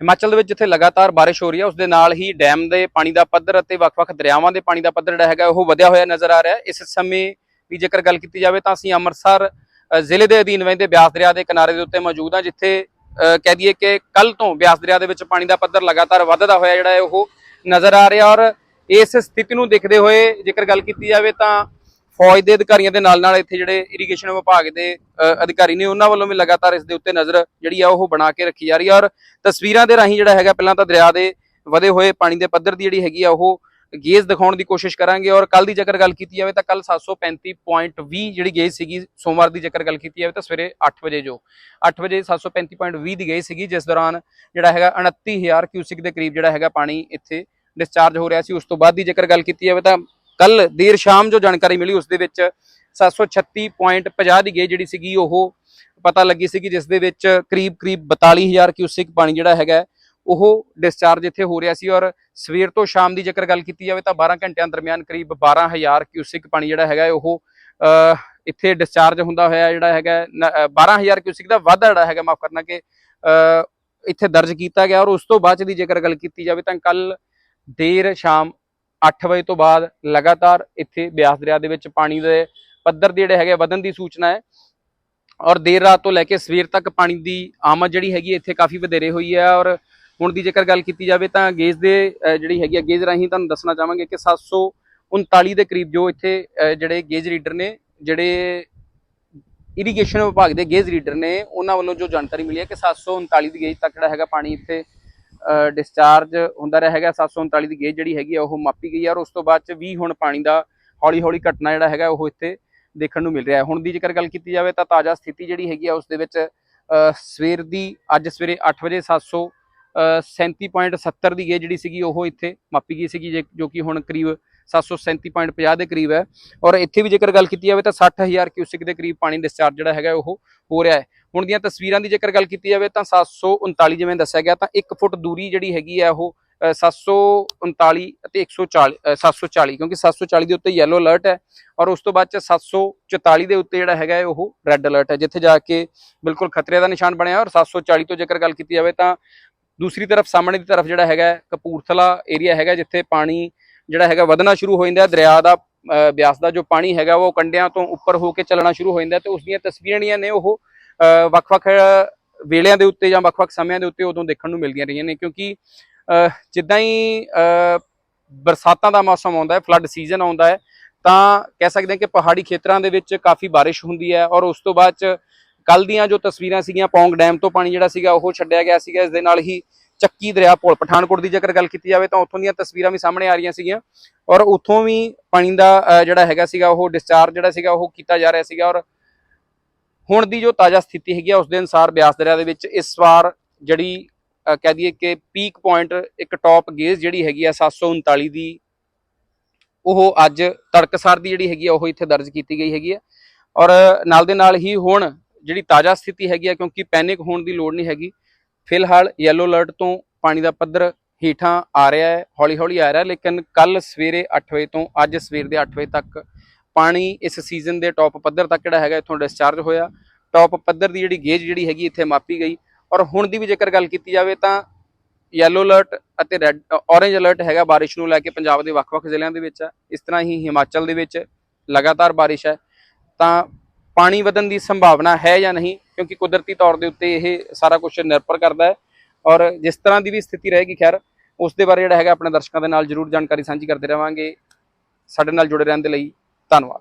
ਹਿਮਾਚਲ ਦੇ ਵਿੱਚ ਜਿੱਥੇ ਲਗਾਤਾਰ ਬਾਰਿਸ਼ ਹੋ ਰਹੀ ਹੈ ਉਸ ਦੇ ਨਾਲ ਹੀ ਡੈਮ ਦੇ ਪਾਣੀ ਦਾ ਪੱਧਰ ਅਤੇ ਵੱਖ-ਵੱਖ ਦਰਿਆਵਾਂ ਦੇ ਪਾਣੀ ਦਾ ਪੱਧਰ ਜਿਹੜਾ ਹੈਗਾ, ਉਹ ਵਧਿਆ ਹੋਇਆ ਨਜ਼ਰ ਆ ਰਿਹਾ ਹੈ। ਇਸ ਸਮੇਂ ਦੀ ਜੇਕਰ ਗੱਲ ਕੀਤੀ ਜਾਵੇ ਤਾਂ ਅਸੀਂ ਅੰਮ੍ਰਿਤਸਰ ਜ਼ਿਲ੍ਹੇ ਦੇ ਅਧੀਨ ਵਹਿੰਦੇ ਬਿਆਸ ਦਰਿਆ ਦੇ ਕਿਨਾਰੇ ਦੇ ਉੱਤੇ ਮੌਜੂਦ ਹਾਂ, ਜਿੱਥੇ ਕਹਿ ਦਈਏ ਕਿ ਕੱਲ ਤੋਂ ਬਿਆਸ ਦਰਿਆ ਦੇ ਵਿੱਚ ਪਾਣੀ ਦਾ ਪੱਧਰ ਲਗਾਤਾਰ ਵੱਧਦਾ ਹੋਇਆ ਜਿਹੜਾ ਹੈ, ਉਹ ਨਜ਼ਰ ਆ ਰਿਹਾ। ਔਰ ਇਸ ਸਥਿਤੀ ਨੂੰ ਦੇਖਦੇ ਹੋਏ ਜੇਕਰ ਗੱਲ ਕੀਤੀ ਜਾਵੇ ਤਾਂ ਫੌਜ ਦੇ ਅਧਿਕਾਰੀਆਂ ਦੇ ਨਾਲ ਨਾਲ ਇੱਥੇ ਜਿਹੜੇ ਇਰੀਗੇਸ਼ਨ ਵਿਭਾਗ ਦੇ ਅਧਿਕਾਰੀ ਨੇ ਉਹਨਾਂ ਵੱਲੋਂ ਵੀ ਲਗਾਤਾਰ ਇਸ ਦੇ ਉੱਤੇ ਨਜ਼ਰ ਜਿਹੜੀ ਆ ਉਹ ਬਣਾ ਕੇ ਰੱਖੀ ਜਾ ਰਹੀ ਹੈ ਔਰ ਤਸਵੀਰਾਂ ਦੇ ਰਾਹੀਂ ਜਿਹੜਾ ਹੈਗਾ ਪਹਿਲਾਂ ਤਾਂ ਦਰਿਆ ਦੇ ਵਧੇ ਹੋਏ ਪਾਣੀ ਦੇ ਪੱਧਰ ਦੀ ਜਿਹੜੀ ਹੈਗੀ ਆ ਉਹ ਗੇਜ ਦਿਖਾਉਣ ਦੀ ਕੋਸ਼ਿਸ਼ ਕਰਾਂਗੇ। ਔਰ ਕੱਲ ਦੀ ਜੇਕਰ ਗੱਲ ਕੀਤੀ ਜਾਵੇ ਤਾਂ ਕੱਲ 735.20 ਜਿਹੜੀ ਗੇਜ ਸੀਗੀ, ਸੋਮਵਾਰ ਦੀ ਜੇਕਰ ਗੱਲ ਕੀਤੀ ਜਾਵੇ ਤਾਂ ਸਵੇਰੇ 8 ਵਜੇ ਜੋ 8 ਵਜੇ 735.20 ਦੀ ਗੇਜ ਸੀਗੀ, ਜਿਸ ਦੌਰਾਨ ਜਿਹੜਾ ਹੈਗਾ 29000 ਕਿਊਸਿਕ ਦੇ ਕਰੀਬ ਜਿਹੜਾ ਹੈਗਾ ਪਾਣੀ ਇੱਥੇ ਡਿਸਚਾਰਜ ਹੋ ਰਿਹਾ ਸੀ। ਉਸ ਤੋਂ ਬਾਅਦ ਦੀ ਜੇਕਰ ਗੱਲ ਕੀਤੀ ਜਾਵੇ ਤਾਂ ਕੱਲ ਦੇਰ ਸ਼ਾਮ ਜੋ ਜਾਣਕਾਰੀ ਮਿਲੀ ਉਸ ਦੇ ਵਿੱਚ 736.50 ਦੀ ਗੇ ਜਿਹੜੀ ਸੀਗੀ ਉਹ ਪਤਾ ਲੱਗੀ ਸੀਗੀ ਜਿਸ ਦੇ ਵਿੱਚ ਕਰੀਬ ਕਰੀਬ 42000 ਕਿਊਸਿਕ ਪਾਣੀ ਜਿਹੜਾ ਹੈਗਾ ਉਹ ਡਿਸਚਾਰਜ ਇੱਥੇ ਹੋ ਰਿਹਾ ਸੀ ਔਰ ਸਵੇਰ ਤੋਂ ਸ਼ਾਮ ਦੀ ਜੇਕਰ ਗੱਲ ਕੀਤੀ ਜਾਵੇ ਤਾਂ 12 ਘੰਟਿਆਂ ਦਰਮਿਆਨ ਕਰੀਬ 12000 ਕਿਊਸਿਕ ਪਾਣੀ ਜਿਹੜਾ ਹੈਗਾ ਉਹ ਇੱਥੇ ਡਿਸਚਾਰਜ ਹੁੰਦਾ ਹੋਇਆ ਜਿਹੜਾ ਹੈਗਾ ਨ- ਅਹ, 12000 ਕਿਊਸਿਕ ਦਾ ਵਾਧਾ ਜਿਹੜਾ ਹੈਗਾ ਮਾਫ ਕਰਨਾ ਕਿ ਇੱਥੇ ਦਰਜ ਕੀਤਾ ਗਿਆ ਔਰ ਉਸ ਤੋਂ ਬਾਅਦ 'ਚ ਦੀ ਜੇਕਰ ਗੱਲ ਕੀਤੀ ਜਾਵੇ ਤਾਂ ਕੱਲ ਦੇਰ ਸ਼ਾਮ 8 ਵਜੇ ਤੋਂ ਬਾਅਦ ਲਗਾਤਾਰ ਇੱਥੇ ਬਿਆਸ ਦਰਿਆ ਦੇ ਵਿੱਚ ਪਾਣੀ ਦੇ ਪੱਧਰ ਦੇ ਜਿਹੜੇ ਹੈਗੇ ਵਧਣ ਦੀ ਸੂਚਨਾ ਹੈ। ਔਰ ਦੇਰ ਰਾਤ ਤੋਂ ਲੈ ਕੇ ਸਵੇਰ ਤੱਕ ਪਾਣੀ ਦੀ ਆਮਦ ਜਿਹੜੀ ਹੈਗੀ ਇੱਥੇ ਕਾਫੀ ਵਧੇਰੇ ਹੋਈ ਹੈ। ਔਰ ਹੁਣ ਦੀ ਜੇਕਰ ਗੱਲ ਕੀਤੀ ਜਾਵੇ ਤਾਂ ਗੇਜ ਦੇ ਜਿਹੜੀ ਹੈਗੀ ਹੈ ਗੇਜ ਰਾਹੀਂ ਤੁਹਾਨੂੰ ਦੱਸਣਾ ਚਾਹਾਂਗੇ ਕਿ 739 ਦੇ ਕਰੀਬ ਜੋ ਇੱਥੇ ਜਿਹੜੇ ਗੇਜ ਰੀਡਰ ਨੇ, ਜਿਹੜੇ ਇਰੀਗੇਸ਼ਨ ਵਿਭਾਗ ਦੇ ਗੇਜ ਰੀਡਰ ਨੇ, ਉਹਨਾਂ ਵੱਲੋਂ ਜੋ ਜਾਣਕਾਰੀ ਮਿਲੀ ਹੈ ਕਿ 739 ਦੀ ਗੇਜ ਤੱਕ ਜਿਹੜਾ ਹੈਗਾ ਪਾਣੀ ਇੱਥੇ ਡਿਸਚਾਰਜ ਹੁੰਦਾ ਰਿਹਾ ਹੈਗਾ 739 ਦੀ ਗੇਜ ਜਿਹੜੀ ਹੈਗੀ ਆ ਉਹ ਮਾਪੀ ਗਈ ਹੈ ਔਰ ਉਸ ਤੋਂ ਬਾਅਦ ਚ ਵੀ ਹੁਣ ਪਾਣੀ ਦਾ ਹੌਲੀ ਹੌਲੀ ਘਟਣਾ ਜਿਹੜਾ ਹੈਗਾ ਉਹ ਇੱਥੇ ਦੇਖਣ ਨੂੰ ਮਿਲ ਰਿਹਾ ਹੈ। ਹੁਣ ਦੀ ਜੇਕਰ ਗੱਲ ਕੀਤੀ ਜਾਵੇ ਤਾਂ ਤਾਜ਼ਾ ਸਥਿਤੀ ਜਿਹੜੀ ਹੈਗੀ ਆ ਉਸ ਦੇ ਵਿੱਚ ਸਵੇਰ ਦੀ ਅੱਜ ਸਵੇਰੇ 8 ਵਜੇ 700 ਅਹ, 37.70 ਦੀ ਗੇਜ ਜਿਹੜੀ ਸੀਗੀ ਉਹ ਇੱਥੇ ਮਾਪੀ ਗਈ ਸੀਗੀ ਜੇ- ਜੋ ਕਿ ਹੁਣ ਕਰੀਬ 737.50 ਦੇ ਕਰੀਬ ਹੈ। ਔਰ ਇੱਥੇ ਵੀ ਜੇਕਰ ਗੱਲ ਕੀਤੀ ਜਾਵੇ ਤਾਂ 60000 ਕਿਊਸਿਕ ਦੇ ਕਰੀਬ ਪਾਣੀ ਡਿਸਚਾਰਜ ਜਿਹੜਾ ਹੈਗਾ ਉਹ ਹੋ ਰਿਹਾ ਹੈ। ਹੁਣ ਦੀਆਂ ਤਸਵੀਰਾਂ ਦੀ ਜੇਕਰ ਗੱਲ ਕੀਤੀ ਜਾਵੇ ਤਾਂ 739 ਜਿਵੇਂ ਦੱਸਿਆ ਗਿਆ ਤਾਂ 1 ਫੁੱਟ ਦੂਰੀ ਜਿਹੜੀ ਹੈਗੀ ਹੈ ਉਹ ਅ, 739 ਅਤੇ 140 ਅ, 740 ਕਿਉਂਕਿ 740 ਦੇ ਉੱਤੇ ਯੈਲੋ ਅਲਰਟ ਹੈ ਔਰ ਉਸ ਤੋਂ ਬਾਅਦ ਚ 744 ਦੇ ਉੱਤੇ ਜਿਹੜਾ ਹੈਗਾ ਹੈ ਉਹ ਰੈੱਡ ਅਲਰਟ ਹੈ ਜਿੱਥੇ ਜਾ ਕੇ ਬਿਲਕੁਲ ਖਤਰੇ ਦਾ ਨਿਸ਼ਾਨ ਬਣਿਆ। ਔਰ 740 ਤੋਂ ਜੇਕਰ ਗੱਲ ਕੀਤੀ ਜਾਵੇ ਤਾਂ ਦੂਸਰੀ ਤਰਫ ਸਾਹਮਣੇ ਦੀ ਤਰਫ ਜਿਹੜਾ ਹੈਗਾ ਹੈ, ਕਪੂਰਥਲਾ ਏਰੀਆ ਹੈਗਾ ਜਿੱਥੇ ਪਾਣੀ ਜਿਹੜਾ ਹੈਗਾ ਵਧਣਾ ਸ਼ੁਰੂ ਹੋ ਜਾਂਦਾ ਦਰਿਆ ਦਾ ਬਿਆਸ ਦਾ ਜੋ ਪਾਣੀ ਹੈਗਾ ਉਹ ਕੰਡਿਆਂ ਤੋਂ ਉੱਪਰ ਹੋ ਕੇ ਚੱਲਣਾ ਸ਼ੁਰੂ ਹੋ ਜਾਂਦਾ ਹੈ ਤੇ ਉਸ ਦੀਆਂ ਤਸਵੀਰਾਂ ਜਿਹੜੀਆਂ ਨੇ ਉਹ ਵੱਖ-ਵੱਖ ਵੇਲਿਆਂ ਦੇ ਉੱਤੇ ਜਾਂ ਵੱਖ-ਵੱਖ ਸਮਿਆਂ ਦੇ ਉੱਤੇ ਉਦੋਂ ਦੇਖਣ ਨੂੰ ਮਿਲਦੀਆਂ ਰਹੀਆਂ ਨੇ ਕਿਉਂਕਿ ਜਿੱਦਾਂ ਹੀ ਬਰਸਾਤਾਂ ਦਾ ਮੌਸਮ ਆਉਂਦਾ ਹੈ ਫਲੱਡ ਸੀਜ਼ਨ ਆਉਂਦਾ ਹੈ ਤਾਂ ਕਹਿ ਸਕਦੇ ਹਾਂ ਕਿ ਪਹਾੜੀ ਖੇਤਰਾਂ ਦੇ ਵਿੱਚ ਕਾਫੀ ਬਾਰਿਸ਼ ਹੁੰਦੀ ਹੈ ਔਰ ਉਸ ਤੋਂ ਬਾਅਦ ਚ ਕੱਲ ਦੀਆਂ ਜੋ ਤਸਵੀਰਾਂ ਸੀਗੀਆਂ, ਪੌਂਗ ਡੈਮ ਤੋਂ ਪਾਣੀ ਜਿਹੜਾ ਸੀਗਾ, ਉਹ ਛੱਡਿਆ ਗਿਆ ਸੀਗਾ। ਇਸ ਦੇ ਨਾਲ ਹੀ ਚੱਕੀ ਦਰਿਆ ਪੁਲ, ਪਠਾਨਕੋਟ ਦੀ ਜੇਕਰ ਗੱਲ ਕੀਤੀ ਜਾਵੇ ਤਾਂ ਉੱਥੋਂ ਦੀਆਂ ਤਸਵੀਰਾਂ ਵੀ ਸਾਹਮਣੇ ਆ ਰਹੀਆਂ ਸੀਗੀਆਂ। ਔਰ ਉੱਥੋਂ ਵੀ ਪਾਣੀ ਦਾ ਜਿਹੜਾ ਹੈਗਾ ਸੀਗਾ, ਉਹ ਡਿਸਚਾਰਜ ਜਿਹੜਾ ਸੀਗਾ, ਉਹ ਕੀਤਾ ਜਾ ਰਿਹਾ ਸੀਗਾ। ਔਰ ਹੁਣ ਦੀ ਜੋ ਤਾਜ਼ਾ ਸਥਿਤੀ ਹੈਗੀ ਆ, ਉਸ ਦੇ ਅਨੁਸਾਰ ਬਿਆਸ ਦਰਿਆ ਦੇ ਵਿੱਚ ਇਸ ਵਾਰ ਜਿਹੜੀ ਕਹਿ ਦਈਏ ਕਿ ਪੀਕ ਪੁਆਇੰਟ ਇੱਕ ਟੌਪ ਗੇਜ ਜਿਹੜੀ ਹੈਗੀ ਆ 739 ਦੀ, ਉਹ ਅੱਜ ਤੜਕਸਾਰ ਦੀ ਜਿਹੜੀ ਹੈਗੀ ਆ, ਉਹ ਇੱਥੇ ਦਰਜ ਕੀਤੀ ਗਈ ਹੈਗੀ ਆ। ਔਰ ਨਾਲ ਦੇ ਨਾਲ ਹੀ ਹੁਣ ਜਿਹੜੀ ਤਾਜ਼ਾ ਸਥਿਤੀ ਹੈਗੀ ਆ, ਕਿਉਂਕਿ ਪੈਨਿਕ ਹੋਣ ਦੀ ਲੋੜ ਨਹੀਂ ਹੈਗੀ। ਫਿਲਹਾਲ ਯੈਲੋ ਅਲਰਟ ਤੋਂ ਪਾਣੀ ਦਾ ਪੱਧਰ ਹੇਠਾਂ ਆ ਰਿਹਾ ਹੈ ਹੌਲੀ ਹੌਲੀ ਆ ਰਿਹਾ, ਲੇਕਿਨ ਕੱਲ ਸਵੇਰੇ 8 ਵਜੇ ਤੋਂ ਅੱਜ ਸਵੇਰ ਦੇ 8 ਵਜੇ ਤੱਕ ਪਾਣੀ ਇਸ ਸੀਜ਼ਨ ਦੇ ਟੌਪ ਪੱਧਰ ਤੱਕ ਜਿਹੜਾ ਹੈਗਾ ਇੱਥੋਂ ਡਿਸਚਾਰਜ ਹੋਇਆ। ਟੌਪ ਪੱਧਰ ਦੀ ਜਿਹੜੀ ਗੇਜ ਜਿਹੜੀ ਹੈਗੀ ਇੱਥੇ ਮਾਪੀ ਗਈ। ਔਰ ਹੁਣ ਦੀ ਵੀ ਜੇਕਰ ਗੱਲ ਕੀਤੀ ਜਾਵੇ ਤਾਂ ਯੈਲੋ ਅਲਰਟ ਅਤੇ ਰੈੱਡ ਔਰੇਂਜ ਅਲਰਟ ਹੈਗਾ ਬਾਰਿਸ਼ ਨੂੰ ਲੈ ਕੇ ਪੰਜਾਬ ਦੇ ਵੱਖ-ਵੱਖ ਜ਼ਿਲ੍ਹਿਆਂ ਦੇ ਵਿੱਚ ਇਸ ਤਰ੍ਹਾਂ ਹੀ ਹਿਮਾਚਲ ਦੇ ਵਿੱਚ ਲਗਾਤਾਰ ਬਾਰਿਸ਼ ਹੈ। ਤਾਂ ਪਾਣੀ ਵਧਣ ਦੀ ਸੰਭਾਵਨਾ ਹੈ ਜਾਂ ਨਹੀਂ, ਕਿਉਂਕਿ ਕੁਦਰਤੀ ਤੌਰ ਦੇ ਉੱਤੇ ਇਹ ਸਾਰਾ ਕੁਝ ਨਿਰਭਰ ਕਰਦਾ ਹੈ। ਔਰ ਜਿਸ ਤਰ੍ਹਾਂ ਦੀ ਵੀ ਸਥਿਤੀ ਰਹੇਗੀ, ਖੈਰ, ਉਸ ਦੇ ਬਾਰੇ ਜਿਹੜਾ ਹੈਗਾ, ਆਪਣੇ ਦਰਸ਼ਕਾਂ ਦੇ ਨਾਲ ਜਰੂਰ ਜਾਣਕਾਰੀ ਸਾਂਝੀ ਕਰਦੇ ਰਵਾਂਗੇ। ਸਾਡੇ ਨਾਲ ਜੁੜੇ ਰਹਿਣ ਦੇ ਲਈ ਧੰਨਵਾਦ।